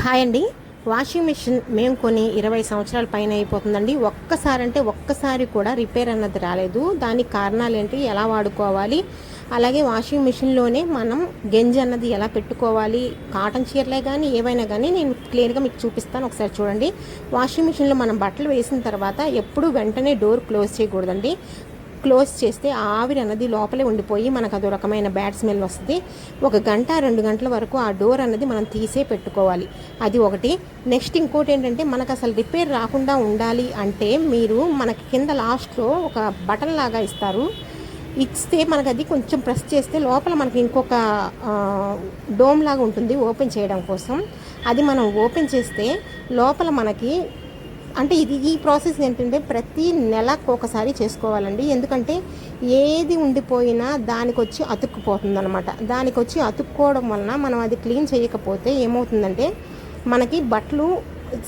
Hi అండి. Washing machine మేము కొని ఇరవై సంవత్సరాల పైన అయిపోతుందండి. ఒక్కసారి అంటే ఒక్కసారి కూడా రిపేర్ అన్నది రాలేదు. దానికి కారణాలు ఏంటి? ఎలా వాడుకోవాలి? అలాగే వాషింగ్ మిషన్లోనే మనం గెంజి అన్నది ఎలా పెట్టుకోవాలి? కాటన్ చీరలే కానీ ఏవైనా కానీ నేను క్లియర్గా మీకు చూపిస్తాను. ఒకసారి చూడండి. వాషింగ్ మిషన్లో మనం బట్టలు వేసిన తర్వాత ఎప్పుడు వెంటనే డోర్ క్లోజ్ చేయకూడదండి. క్లోజ్ చేస్తే ఆ ఆవిరి అన్నది లోపలే ఉండిపోయి మనకు అదో రకమైన బ్యాడ్ స్మెల్ వస్తుంది. ఒక గంట రెండు గంటల వరకు ఆ డోర్ అన్నది మనం తీసే పెట్టుకోవాలి. అది ఒకటి. నెక్స్ట్ ఇంకోటి ఏంటంటే మనకు అసలు రిపేర్ రాకుండా ఉండాలి అంటే మీరు మనకి కింద లాస్ట్లో ఒక బటన్ లాగా ఇస్తారు. ఇస్తే మనకు అది కొంచెం ప్రెస్ చేస్తే లోపల మనకి ఇంకొక డోమ్ లాగా ఉంటుంది ఓపెన్ చేయడం కోసం. అది మనం ఓపెన్ చేస్తే లోపల మనకి అంటే ఇది ఈ ప్రాసెస్ ఏంటంటే ప్రతి నెలకు ఒకసారి చేసుకోవాలండి. ఎందుకంటే ఏది ఉండిపోయినా దానికి వచ్చి అతుక్కుపోతుంది అనమాట దానికి వచ్చి అతుక్కోవడం వలన మనం అది క్లీన్ చేయకపోతే ఏమవుతుందంటే మనకి బట్టలు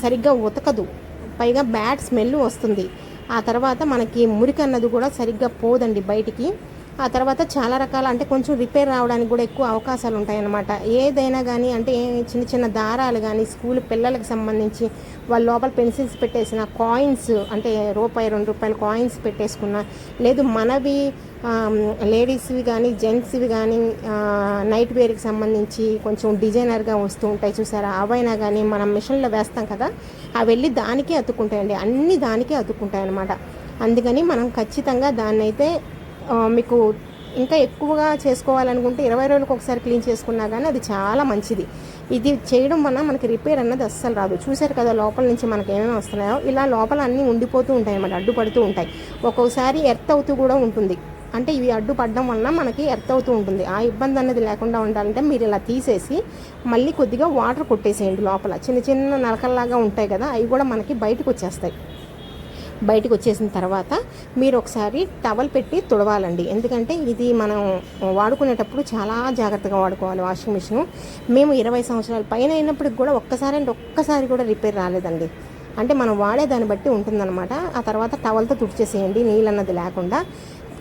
సరిగ్గా ఉతకదు. పైగా బ్యాడ్ స్మెల్ వస్తుంది. ఆ తర్వాత మనకి మురికి అన్నది కూడా సరిగ్గా పోదండి బయటికి. ఆ తర్వాత చాలా రకాల అంటే కొంచెం రిపేర్ రావడానికి కూడా ఎక్కువ అవకాశాలు ఉంటాయన్నమాట. ఏదైనా కానీ అంటే చిన్న చిన్న దారాలు కానీ స్కూల్ పిల్లలకు సంబంధించి వాళ్ళ లోపల పెన్సిల్స్ పెట్టేసిన కాయిన్స్ అంటే రూపాయి రెండు రూపాయల కాయిన్స్ పెట్టేసుకున్న లేదు మనవి లేడీస్వి కానీ జెంట్స్వి కానీ నైట్ వేర్కి సంబంధించి కొంచెం డిజైనర్గా వస్తూ ఉంటాయి చూసారా? అవైనా కానీ మనం మిషన్లో వేస్తాం కదా అవి వెళ్ళి దానికే అతుక్కుంటాయండి. అన్నీ దానికే అతుక్కుంటాయి అన్నమాట అందుకని మనం ఖచ్చితంగా దాన్ని అయితే మీకు ఇంకా ఎక్కువగా చేసుకోవాలనుకుంటే ఇరవై రోజులకు ఒకసారి క్లీన్ చేసుకున్నా కానీ అది చాలా మంచిది. ఇది చేయడం వల్ల మనకి రిపేర్ అన్నది అస్సలు రాదు. చూశారు కదా లోపల నుంచి మనకి ఏమేమి వస్తున్నాయో? ఇలా లోపల అన్నీ ఉండిపోతూ ఉంటాయి అన్నమాట అడ్డుపడుతూ ఉంటాయి. ఒక్కొక్కసారి ఎర్త్ అవుతూ కూడా ఉంటుంది. అంటే ఇవి అడ్డుపడడం వలన మనకి ఎర్త్ అవుతూ ఉంటుంది. ఆ ఇబ్బంది అనేది లేకుండా ఉండాలంటే మీరు ఇలా తీసేసి మళ్ళీ కొద్దిగా వాటర్ కొట్టేసేయండి లోపల. చిన్న చిన్న నలకల్లాగా ఉంటాయి కదా అవి కూడా మనకి బయటకు వచ్చేస్తాయి. బయటకు వచ్చేసిన తర్వాత మీరు ఒకసారి టవల్ పెట్టి తుడవాలండి. ఎందుకంటే ఇది మనం వాడుకునేటప్పుడు చాలా జాగ్రత్తగా వాడుకోవాలి వాషింగ్ మిషన్ మేము ఇరవై సంవత్సరాల పైన అయినప్పటికి కూడా ఒక్కసారి అంటే ఒక్కసారి కూడా రిపేర్ రాలేదండి. అంటే మనం వాడే దాన్ని బట్టి ఉంటుందన్నమాట. ఆ తర్వాత టవల్తో తుడిచేసేయండి నీళ్ళు అన్నది లేకుండా.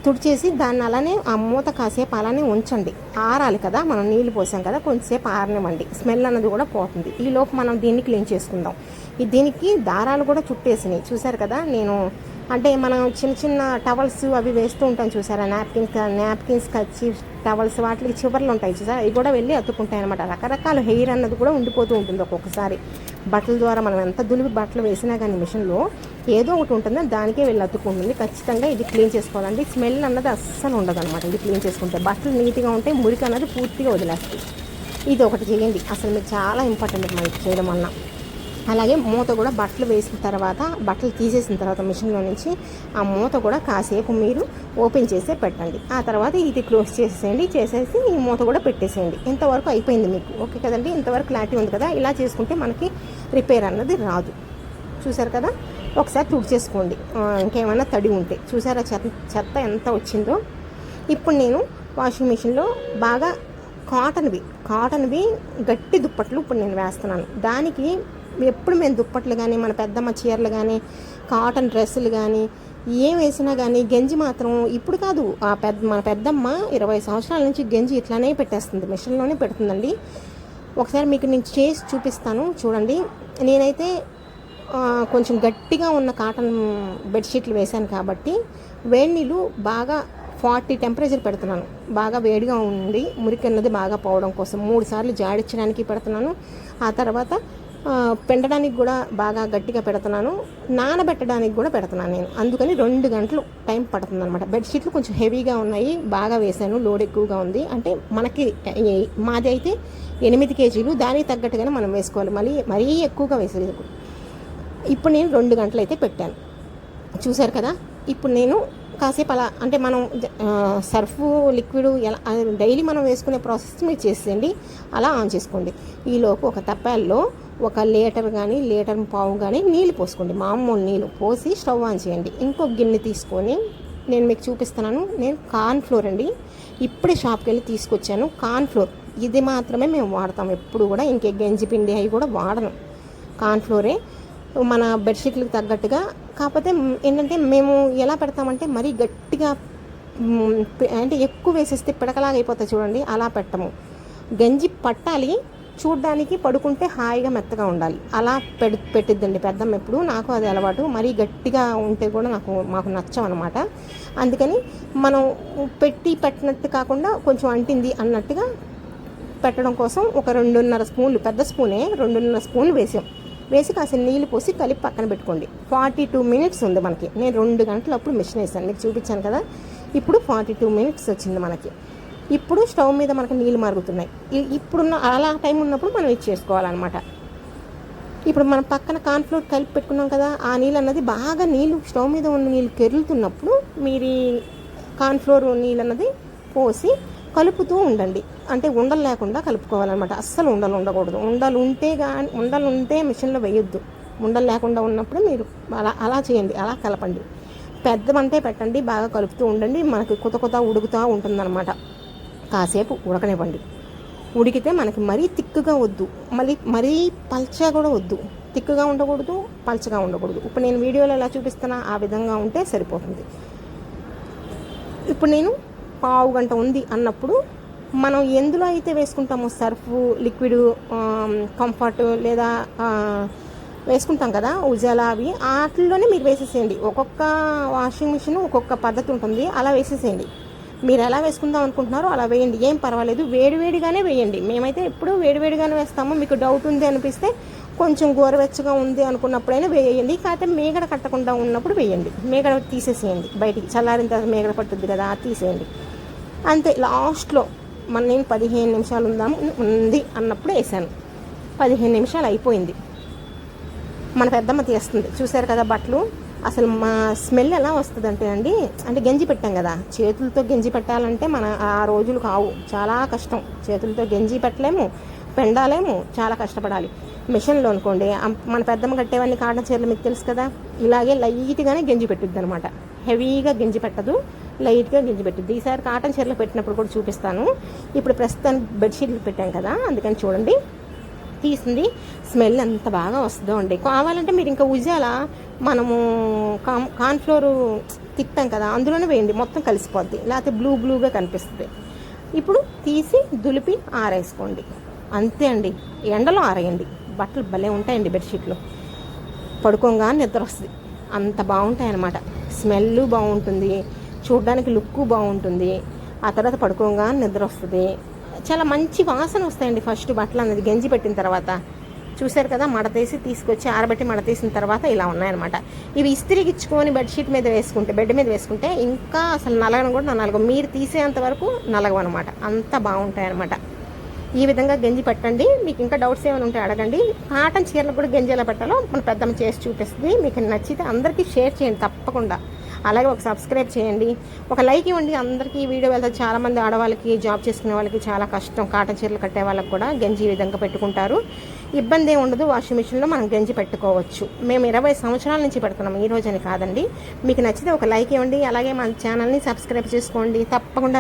తుడిచేసి దాన్ని అలానే ఆ మూత కాసేపు అలానే ఉంచండి. ఆరాలి కదా మనం నీళ్ళు పోసాం కదా కొంచెంసేపు ఆరనివ్వండి. స్మెల్ అన్నది కూడా పోతుంది. ఈ లోపు మనం దీన్ని క్లీన్ చేసుకుందాం. ఈ దీనికి దారాలు కూడా చుట్టేసినాయి. చూసారు కదా నేను అంటే మనం చిన్న చిన్న టవల్స్ అవి వేస్తూ ఉంటాం చూసారా? నాప్కిన్స్ నాప్కిన్స్ కచ్చి టవల్స్ వాటికి చివర్లు ఉంటాయి చూసారా? అవి కూడా వెళ్ళి అతుక్కుంటాయి అనమాట రకరకాల హెయిర్ అన్నది కూడా ఉండిపోతూ ఉంటుంది ఒక్కొక్కసారి. బట్టల ద్వారా మనం ఎంత దులిపి బట్టలు వేసినా కానీ మిషన్లో ఏదో ఒకటి ఉంటుంది దానికే వెళ్ళి అతుక్కుంటుంది. ఖచ్చితంగా ఇది క్లీన్ చేసుకోవాలండి. స్మెల్ అన్నది అస్సలు ఉండదు అనమాట ఇది క్లీన్ చేసుకుంటే బట్టలు నీట్గా ఉంటే మురికి అన్నది పూర్తిగా వదిలేస్తుంది ఇది ఒకటి చేయండి. అసలు మీకు చాలా ఇంపార్టెంట్ మనకి చేయడం వలన. అలాగే మూత కూడా బట్టలు వేసిన తర్వాత బట్టలు తీసేసిన తర్వాత మిషన్లో నుంచి ఆ మూత కూడా కాసేపు మీరు ఓపెన్ చేసే పెట్టండి. ఆ తర్వాత ఇది క్లోజ్ చేసేయండి చేసేసి ఈ మూత కూడా పెట్టేసేయండి. ఇంతవరకు అయిపోయింది మీకు. ఓకే కదండి? ఇంతవరకు క్లారిటీ ఉంది కదా? ఇలా చేసుకుంటే మనకి రిపేర్ అన్నది రాదు. చూసారు కదా? ఒకసారి తుడిచేసుకోండి చేసుకోండి. ఇంకేమైనా తడి ఉంటే. చూసారా చెత్త చెత్త ఎంత వచ్చిందో? ఇప్పుడు నేను వాషింగ్ మిషన్లో బాగా కాటన్వి కాటన్వి గట్టి దుప్పట్లు ఇప్పుడు నేను వేస్తున్నాను. దానికి ఎప్పుడు మేము దుప్పట్లు కానీ మన పెద్దమ్మ చీరలు కానీ కాటన్ డ్రెస్సులు కానీ ఏం వేసినా కానీ గంజి మాత్రం ఇప్పుడు కాదు. ఆ పెద్ద మన పెద్దమ్మ ఇరవై సంవత్సరాల నుంచి గంజి ఇట్లానే పెట్టేస్తుంది. మిషన్లోనే పెడుతుందండి. ఒకసారి మీకు నేను చేసి చూపిస్తాను. చూడండి. నేనైతే కొంచెం గట్టిగా ఉన్న కాటన్ బెడ్షీట్లు వేశాను కాబట్టి వేడి నీళ్ళు బాగా ఫార్టీ టెంపరేచర్ పెడుతున్నాను. బాగా వేడిగా ఉంది మురికి అన్నది బాగా పోవడం కోసం మూడు సార్లు జాడించడానికి పెడుతున్నాను. ఆ తర్వాత పెండడానికి కూడా బాగా గట్టిగా పెడుతున్నాను. నానబెట్టడానికి కూడా పెడుతున్నాను నేను. అందుకని రెండు గంటలు టైం పడుతుంది అనమాట బెడ్షీట్లు కొంచెం హెవీగా ఉన్నాయి. బాగా వేశాను. లోడ్ ఎక్కువగా ఉంది. అంటే మనకి మాది అయితే ఎనిమిది కేజీలు. దానికి తగ్గట్టుగానే మనం వేసుకోవాలి. మళ్ళీ మరీ ఎక్కువగా వేసేది ఇప్పుడు నేను రెండు గంటలు అయితే పెట్టాను. చూశారు కదా? ఇప్పుడు నేను కాసేపు అలా అంటే మనం సర్ఫు సర్ఫ్ లిక్విడ్ ఎలా డైలీ మనం వేసుకునే ప్రాసెస్ మీరు చేసేయండి. అలా ఆన్ చేసుకోండి. ఈలోపు ఒక తప్పాల్లో ఒక లీటర్ కానీ లీటర్ పావు కానీ నీళ్ళు పోసుకోండి. మామూలు నీళ్ళు పోసి స్టవ్ ఆన్ చేయండి. ఇంకో గిన్నె తీసుకొని నేను మీకు చూపిస్తున్నాను. నేను కార్న్ ఫ్లోర్ అండి. ఇప్పుడే షాప్కి వెళ్ళి తీసుకొచ్చాను కార్న్ ఫ్లోర్. ఇది మాత్రమే మేము వాడతాం. ఎప్పుడు కూడా ఇంకే గంజి పిండి అవి కూడా వాడను. కార్న్ ఫ్లోరే. మన బెడ్షీట్లకు తగ్గట్టుగా. కాకపోతే ఏంటంటే మేము ఎలా పెడతామంటే మరీ గట్టిగా అంటే ఎక్కువ వేసేస్తే పిడకలాగా అయిపోతుంది చూడండి అలా పెట్టము. గంజి పట్టాలి చూడ్డానికి పడుకుంటే హాయిగా మెత్తగా ఉండాలి. అలా పెడు పెట్టిద్దండి పెద్దమ్మ ఎప్పుడు నాకు అది అలవాటు. మరీ గట్టిగా ఉంటే కూడా నాకు మాకు నచ్చం అనమాట అందుకని మనం పెట్టి పెట్టినట్టు కాకుండా కొంచెం అంటింది అన్నట్టుగా పెట్టడం కోసం ఒక రెండున్నర స్పూన్లు పెద్ద స్పూనే రెండున్నర స్పూన్లు వేసాం. వేసి కాసిన నీళ్ళు పోసి కలిపి పక్కన పెట్టుకోండి. ఫార్టీ టూ మినిట్స్ ఉంది మనకి. నేను రెండు గంటలు అప్పుడు మిషన్ వేసాను మీకు చూపించాను కదా. ఇప్పుడు ఫార్టీ టూ మినిట్స్ వచ్చింది మనకి. ఇప్పుడు స్టవ్ మీద మనకు నీళ్ళు మరుగుతున్నాయి. ఇప్పుడున్న అలా టైం ఉన్నప్పుడు మనం ఇది చేసుకోవాలన్నమాట. ఇప్పుడు మనం పక్కన కాన్ఫ్లోర్ కలిపి పెట్టుకున్నాం కదా ఆ నీళ్ళు అన్నది బాగా నీళ్ళు స్టవ్ మీద ఉన్న నీళ్ళు కెరులుతున్నప్పుడు మీరు కాన్ఫ్లోర్ నీళ్ళు అన్నది పోసి కలుపుతూ ఉండండి. అంటే ఉండలు లేకుండా కలుపుకోవాలన్నమాట. అస్సలు ఉండలు ఉండకూడదు. ఉండలు ఉంటే కానీ ఉండలు ఉంటే మిషన్లో వేయొద్దు. ఉండలు లేకుండా ఉన్నప్పుడు మీరు అలా అలా చేయండి. అలా కలపండి. పెద్దమంటే పెట్టండి బాగా కలుపుతూ ఉండండి. మనకి కొత్త కొత్త ఉడుకుతూ ఉంటుందన్నమాట. కాసేపు ఉడకనివ్వండి. ఉడికితే మనకి మరీ తిక్కుగా వద్దు. మళ్ళీ మరీ పల్చగా కూడా వద్దు. తిక్కుగా ఉండకూడదు పల్చగా ఉండకూడదు. ఇప్పుడు నేను వీడియోలో ఎలా చూపిస్తున్నా ఆ విధంగా ఉంటే సరిపోతుంది. ఇప్పుడు నేను పావు గంట ఉంది అన్నప్పుడు మనం ఎందులో అయితే వేసుకుంటామో సర్ఫ్ లిక్విడ్ కంఫర్ట్ లేదా వేసుకుంటాం కదా ఉజాలా అవి వాటిల్లోనే మీరు వేసేసేయండి. ఒక్కొక్క వాషింగ్ మిషన్ ఒక్కొక్క పద్ధతి ఉంటుంది. అలా వేసేసేయండి. మీరు ఎలా వేసుకుందాం అనుకుంటున్నారో అలా వేయండి. ఏం పర్వాలేదు. వేడివేడిగానే వేయండి. మేమైతే ఎప్పుడూ వేడివేడిగానే వేస్తాము. మీకు డౌట్ ఉంది అనిపిస్తే కొంచెం గోరవెచ్చగా ఉంది అనుకున్నప్పుడైనా వేయండి. కాకపోతే మేగడ కట్టకుండా ఉన్నప్పుడు వేయండి. మేగడ తీసేసేయండి. బయటికి చల్లారిన తర్వాత మేగడ పట్టుద్ది కదా తీసేయండి. అంతే లాస్ట్లో మన నేను పదిహేను నిమిషాలు ఉందాం ఉంది అన్నప్పుడు వేసాను. పదిహేను నిమిషాలు అయిపోయింది. మన పెద్దమ్మ తీస్తుంది. చూసారు కదా బట్టలు? అసలు మా స్మెల్ ఎలా వస్తుంది అంటే అండి అంటే గంజి పెట్టాం కదా. చేతులతో గంజి పెట్టాలంటే మన ఆ రోజులు కావు. చాలా కష్టం. చేతులతో గంజి పెట్టలేము పెండాలేము చాలా కష్టపడాలి. మిషన్లో అనుకోండి మన పెద్దమ్మ కట్టేవన్నీ కాటన్ చీరలు మీకు తెలుసు కదా? ఇలాగే లైట్గానే గంజి పెట్టుద్ది అనమాట హెవీగా గంజి పెట్టదు. లైట్గా గింజ పెట్టింది ఈసారి కాటన్ చీరలు పెట్టినప్పుడు కూడా చూపిస్తాను. ఇప్పుడు ప్రస్తుతానికి బెడ్షీట్లు పెట్టాం కదా అందుకని చూడండి. తీసింది. స్మెల్ ఎంత బాగా వస్తుందో అండి. కావాలంటే మీరు ఇంకా ఉజాల మనము కాన్ కార్న్ఫ్లోర్ తిట్టాం కదా అందులోనే వేయండి. మొత్తం కలిసిపోద్ది. లేకపోతే బ్లూ బ్లూగా కనిపిస్తుంది. ఇప్పుడు తీసి దులిపి ఆరేసుకోండి. అంతే అండి. ఎండలో ఆరేయండి. బట్టలు భలే ఉంటాయండి బెడ్షీట్లు పడుకోగా నిద్ర వస్తుంది. అంత బాగుంటాయి అన్నమాట స్మెల్ బాగుంటుంది. చూడడానికి లుక్ బాగుంటుంది. ఆ తర్వాత పడుకోగా నిద్ర వస్తుంది. చాలా మంచి వాసన వస్తాయండి ఫస్ట్ బట్టలు అనేది గంజి పెట్టిన తర్వాత. చూశారు కదా మడతేసి తీసుకొచ్చి ఆరబెట్టి మడతేసిన తర్వాత ఇలా ఉన్నాయన్నమాట. ఇవి ఇస్త్రీకి ఇచ్చుకొని బెడ్షీట్ మీద వేసుకుంటే బెడ్ మీద వేసుకుంటే ఇంకా అసలు నలగను కూడా నలగవు. మీరు తీసేంత వరకు నలగవన్నమాట. అంత బాగుంటాయన్నమాట. ఈ విధంగా గంజి పెట్టండి. మీకు ఇంకా డౌట్స్ ఏమైనా ఉంటే అడగండి. కాటన్ చీరలు కూడా గంజి ఎలా పెట్టాలో మన పెద్దమ్మ చేసి చూపిస్తుంది. మీకు నచ్చితే అందరికీ షేర్ చేయండి తప్పకుండా. అలాగే ఒక సబ్స్క్రైబ్ చేయండి. ఒక లైక్ ఇవ్వండి. అందరికీ వీడియో వెళ్తే చాలామంది ఆడవాళ్ళకి జాబ్ చేసుకునే వాళ్ళకి చాలా కష్టం. కాటన్ చీరలు కట్టే వాళ్ళకి కూడా గంజి ఈ విధంగా పెట్టుకుంటారు. ఇబ్బంది ఉండదు. వాషింగ్ మిషన్లో మనం గంజి పెట్టుకోవచ్చు. మేము ఇరవై సంవత్సరాల నుంచి పెడుతున్నాం. ఈ రోజని కాదండి. మీకు నచ్చితే ఒక లైక్ ఇవ్వండి. అలాగే మన ఛానల్ని సబ్స్క్రైబ్ చేసుకోండి. తప్పకుండా